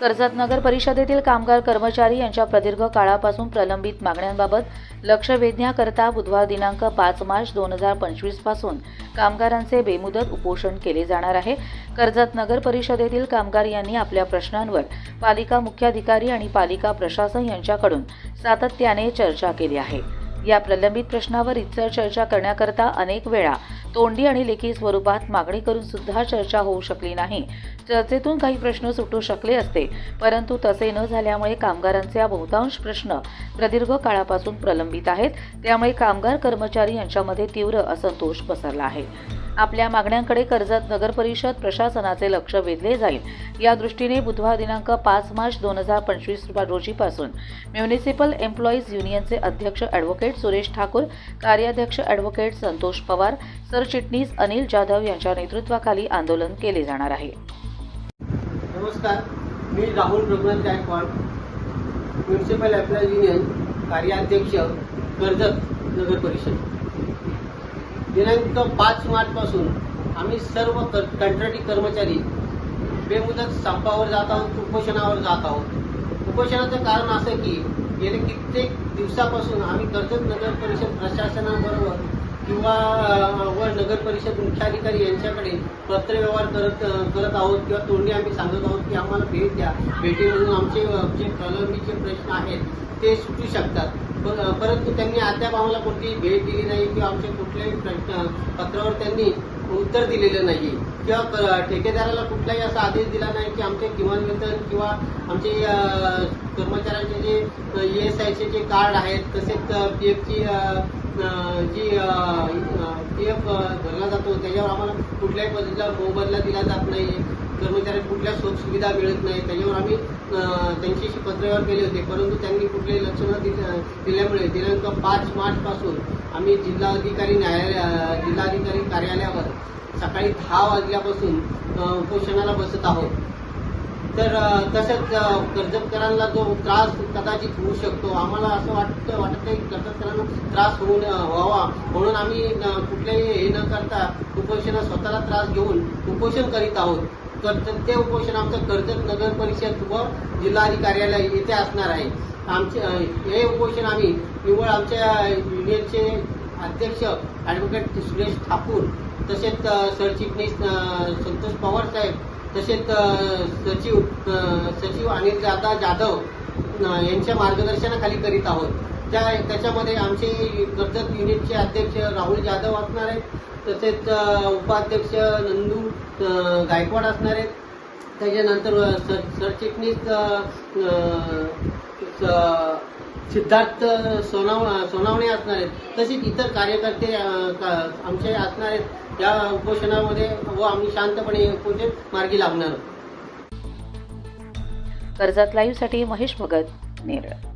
कर्जत नगर परिषदेतील कामगार कर्मचारी यांच्या प्रदीर्घ काळापासून प्रलंबित मागण्यांबाबत लक्ष वेधण्याकरता बुधवार दिनांक पाच मार्च दोन हजार पंचवीसपासून कामगारांचे बेमुदत उपोषण केले जाणार आहे. कर्जत नगर परिषदेतील कामगार यांनी आपल्या प्रश्नांवर पालिका मुख्याधिकारी आणि पालिका प्रशासन यांच्याकडून सातत्याने चर्चा केली आहे. या प्रलंबित प्रश्नावर इतर चर्चा करण्याकरता अनेक वेळा तोंडी आणि लेखी स्वरूपात मागणी करून सुद्धा चर्चा होऊ शकली नाही. चर्चेतून काही प्रश्न सुटू शकले असते परंतु तसे न झाल्यामुळे कामगारांचे बहुतांश प्रश्न प्रदीर्घ काळापासून प्रलंबित आहेत. त्यामुळे कामगार कर्मचारी यांच्यामध्ये तीव्र असंतोष पसरला आहे. आपल्या मागण्यांकडे कर्जत नगर परिषद प्रशासनाचे लक्ष वेधले जाईल. या दृष्टीने बुधवार दिनांक पाच मार्च दोन हजार पंचवीस रोजीपासून म्युनिसिपल एम्प्लॉईज युनियनचे अध्यक्ष ॲडव्होकेट सुरेश ठाकूर कार्याध्यक्ष ॲडव्होकेट संतोष पवार सरचिटणीस अनिल जाधव यांच्या नेतृत्वाखाली आंदोलन केले जाणार आहे. नमस्कार मी Rahul Raghunath Gaikwad municipal employees union कार्याध्यक्ष कर्जत नगर परिषद. दिनांक पाच मार्चपासून आम्ही सर्व कंत्राटी कर्मचारी बेमुदत संपावर जात आहोत उपोषणावर जात आहोत. उपोषणाचं कारण असं की गेले कित्येक दिवसापासून आम्ही कर्जत नगर परिषद प्रशासनाबरोबर किंवा व नगर परिषद मुख्याधिकारी यांच्याकडे पत्रव्यवहार करत करत आहोत किंवा तोंडी आम्ही सांगत आहोत की आम्हाला भेट द्या. भेटी म्हणून आमचे जे प्रलंबितचे प्रश्न आहेत ते सुटू शकतात. परंतु त्यांनी अद्याप आम्हाला कोणतीही भेट दिली नाही किंवा आमच्या कुठल्याही प्रश्न पत्रावर त्यांनी उत्तर दिलेलं नाही किंवा ठेकेदाराला कुठलाही असा आदेश दिला नाही की आमचे किमान वेतन किंवा आमचे कर्मचाऱ्यांचे जे ई एस आयचे जे कार्ड आहेत तसेच पी एफची जी पी एफ भरला जातो त्याच्यावर आम्हाला कुठल्याही पद्धतीचा मोबदला दिला जात नाही कर्मचाऱ्यांना कुठल्या सुखसुविधा मिळत नाही त्याच्यावर आम्ही त्यांच्याशी पत्रव्यवहार केले होते. परंतु त्यांनी कुठलेही लक्ष न दिल्यामुळे दिनांक पाच मार्चपासून आम्ही जिल्हाधिकारी न्यायालय जिल्हाधिकारी कार्यालयावर सकाळी दहा वाजल्यापासून उपोषणाला बसत आहोत. तर तसंच कर्जतकरांना जो त्रास कदाचित होऊ शकतो आम्हाला असं वाटतं वाटत नाही की कर्जतकरांना त्रास होऊ व्हावा. म्हणून आम्ही कुठल्याही कुठलेही हे न करता उपोषणा स्वतःला त्रास घेऊन उपोषण करीत आहोत. कर्जत ते उपोषण आमचं कर्जत नगर परिषद व जिल्हाधिकारी कार्यालय येथे असणार आहे. आमचे हे उपोषण आम्ही निव्वळ आमच्या युनियनचे अध्यक्ष ॲडव्होकेट सुरेश ठाकूर तसेच सरचिटणीस संतोष पवार साहेब तसेच सचिव सचिव अनिल जादा जाधव यांच्या मार्गदर्शनाखाली करीत आहोत. त्या त्याच्यामध्ये आमचे कर्जत युनिटचे अध्यक्ष राहुल जाधव असणार आहेत. तसेच उपाध्यक्ष नंदू गायकवाड असणार आहेत. त्याच्यानंतर सर सरचिटणीस स- सिद्धार्थ सोनाव सोनावणे असणार आहेत. तसेच इतर कार्यकर्ते का- आमचे असणार आहेत. या उपोषणामध्ये व आम्ही शांतपणे उपोषण मार्गी लागणार आहोत. कर्जत लाईव्हसाठी महेश भगत नेरळ.